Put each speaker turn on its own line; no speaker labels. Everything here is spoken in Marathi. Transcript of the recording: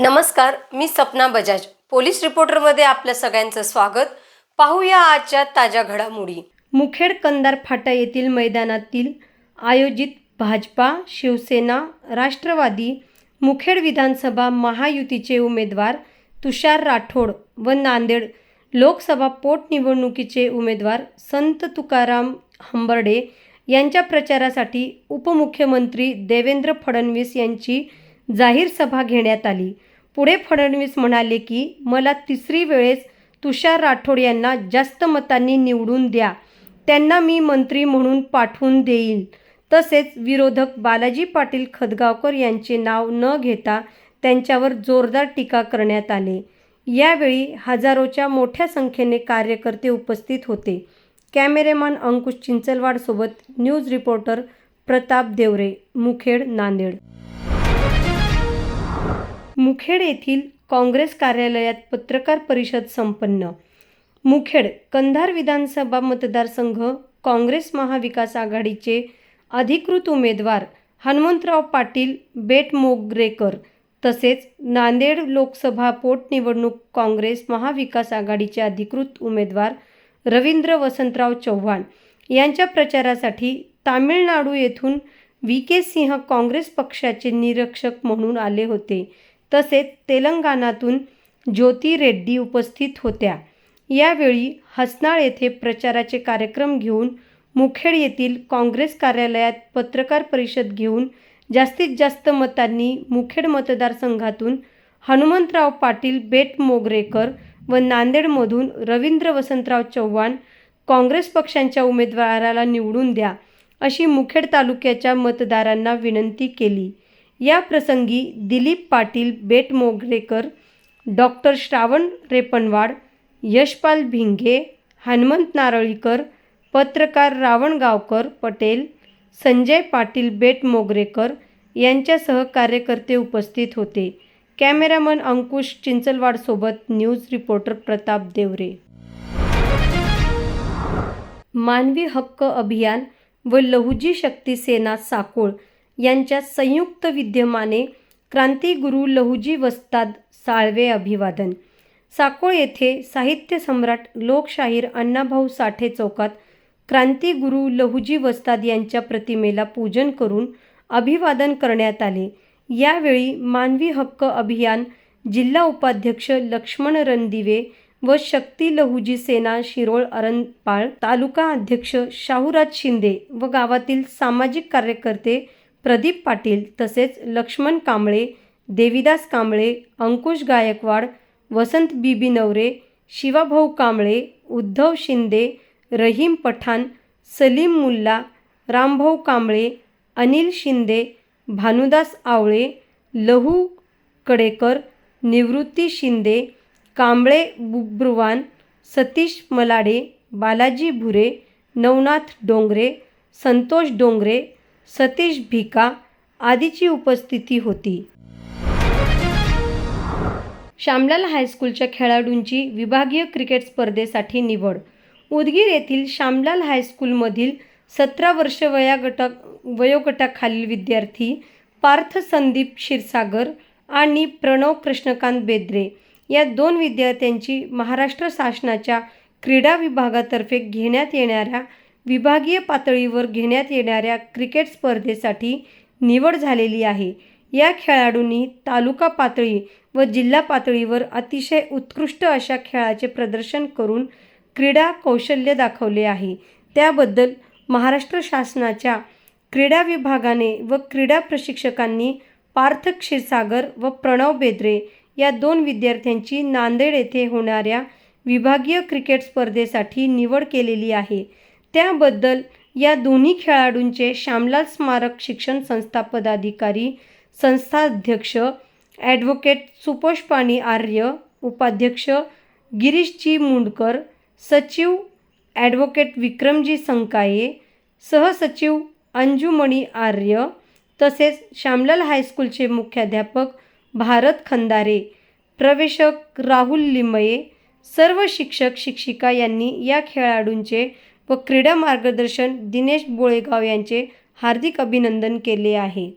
नमस्कार मी सपना बजाज. पोलीस रिपोर्टरमध्ये आपल्या सगळ्यांचं स्वागत. पाहूया आजच्या ताज्या घडामोडी. मुखेड कंदार फाटा येथील मैदानातील आयोजित भाजपा शिवसेना राष्ट्रवादी मुखेड विधानसभा महायुतीचे उमेदवार तुषार राठोड व नांदेड लोकसभा पोटनिवडणुकीचे उमेदवार संत तुकाराम हंबर्डे यांच्या प्रचारासाठी उपमुख्यमंत्री देवेंद्र फडणवीस यांची जाहीर सभा घेण्यात आली. पुढे फडणवीस म्हणाले की मला तिसरी वेळेस तुषार राठोड यांना जास्त मतांनी निवडून द्या. त्यांना मी मंत्री म्हणून पाठवून देईन. तसेच विरोधक बालाजी पाटील खदगावकर यांचे नाव न घेता त्यांच्यावर जोरदार टीका करण्यात आले. यावेळी हजारोच्या मोठ्या संख्येने कार्यकर्ते उपस्थित होते. कॅमेरेमॅन अंकुश चिंचलवाडसोबत न्यूज रिपोर्टर प्रताप देवरे मुखेड नांदेड. मुखेड येथील काँग्रेस कार्यालयात पत्रकार परिषद संपन्न. मुखेड कंधार विधानसभा मतदारसंघ काँग्रेस महाविकास आघाडीचे अधिकृत उमेदवार हनुमंतराव पाटील बेटमोगरेकर तसेच नांदेड लोकसभा पोटनिवडणूक काँग्रेस महाविकास आघाडीचे अधिकृत उमेदवार रवींद्र वसंतराव चव्हाण यांच्या प्रचारासाठी तामिळनाडू येथून व्ही के सिंह काँग्रेस पक्षाचे निरीक्षक म्हणून आले होते. तसेच तेलंगणातून ज्योती रेड्डी उपस्थित होत्या. यावेळी हसनाळ येथे प्रचाराचे कार्यक्रम घेऊन मुखेड येथील काँग्रेस कार्यालयात पत्रकार परिषद घेऊन जास्तीत जास्त मतांनी मुखेड मतदारसंघातून हनुमंतराव पाटील बेट मोगरेकर व नांदेडमधून रवींद्र वसंतराव चव्हाण काँग्रेस पक्षांच्या उमेदवाराला निवडून द्या अशी मुखेड तालुक्याच्या मतदारांना विनंती केली. या प्रसंगी दिलीप पाटील बेटमोगरेकर डॉक्टर श्रावण रेपनवाड यशपाल भिंगे हनुमंत नारळीकर पत्रकार रावणगावकर पटेल संजय पाटील बेटमोगरेकर यांच्यासह कार्यकर्ते उपस्थित होते. कॅमेरामन अंकुश चिंचलवाडसोबत न्यूज रिपोर्टर प्रताप देवरे. मानवी हक्क अभियान व लहुजी शक्ती सेना साकोळ यांच्या संयुक्त विद्यमाने क्रांतिगुरू लहुजी वस्ताद साळवे अभिवादन. साकोळ येथे साहित्य सम्राट लोकशाहीर अण्णाभाऊ साठे चौकात क्रांतिगुरू लहुजी वस्ताद यांच्या प्रतिमेला पूजन करून अभिवादन करण्यात आले. यावेळी मानवी हक्क अभियान जिल्हा उपाध्यक्ष लक्ष्मण रणदिवे व शक्ती लहुजी सेना शिरोळ अरणपाळ तालुका अध्यक्ष शाहूराज शिंदे व गावातील सामाजिक कार्यकर्ते प्रदीप पाटील तसेच लक्ष्मण कांबळे देविदास कांबळे अंकुश गायकवाड वसंत बीबी नवरे शिवाभाऊ कांबळे उद्धव शिंदे रहीम पठाण सलीम मुल्ला रामभाऊ कांबळे अनिल शिंदे भानुदास आवळे लहू कडेकर निवृत्ती शिंदे कांबळे बुब्रुवान सतीश मलाडे बालाजी भुरे नवनाथ डोंगरे संतोष डोंगरे सतीश भिका आदीची उपस्थिती होती. श्यामलाल हायस्कूलच्या खेळाडूंची विभागीय क्रिकेट स्पर्धेसाठी निवड. उदगीर येथील श्यामलाल हायस्कूलमधील सतरा वर्ष वयागटा वयोगटाखालील विद्यार्थी पार्थ संदीप क्षीरसागर आणि प्रणव कृष्णकांत बेद्रे या दोन विद्यार्थ्यांची महाराष्ट्र शासनाच्या क्रीडा विभागातर्फे घेण्यात येणाऱ्या विभागीय पातळीवर घेण्यात येणाऱ्या क्रिकेट स्पर्धेसाठी निवड झालेली आहे. या खेळाडूंनी तालुका पातळी व जिल्हा पातळीवर अतिशय उत्कृष्ट अशा खेळाचे प्रदर्शन करून क्रीडा कौशल्य दाखवले आहे. त्याबद्दल महाराष्ट्र शासनाच्या क्रीडा विभागाने व क्रीडा प्रशिक्षकांनी पार्थ क्षीरसागर व प्रणव बेद्रे या दोन विद्यार्थ्यांची नांदेड येथे होणाऱ्या विभागीय क्रिकेट स्पर्धेसाठी निवड केलेली आहे. त्याबद्दल या दोन्ही खेळाडूंचे श्यामलाल स्मारक शिक्षण संस्था पदाधिकारी संस्थाध्यक्ष ॲडव्होकेट सुपोषपाणी आर्य उपाध्यक्ष गिरीशजी मुंडकर सचिव ॲडव्होकेट विक्रमजी संकाये सहसचिव अंजुमणी आर्य तसेच श्यामलाल हायस्कूलचे मुख्याध्यापक भारत खंदारे प्रवेशक राहुल लिमये सर्व शिक्षक शिक्षिका यांनी या खेळाडूंचे व क्रीडा मार्गदर्शन दिनेश बोळेगाव यांचे हार्दिक अभिनंदन केले आहे.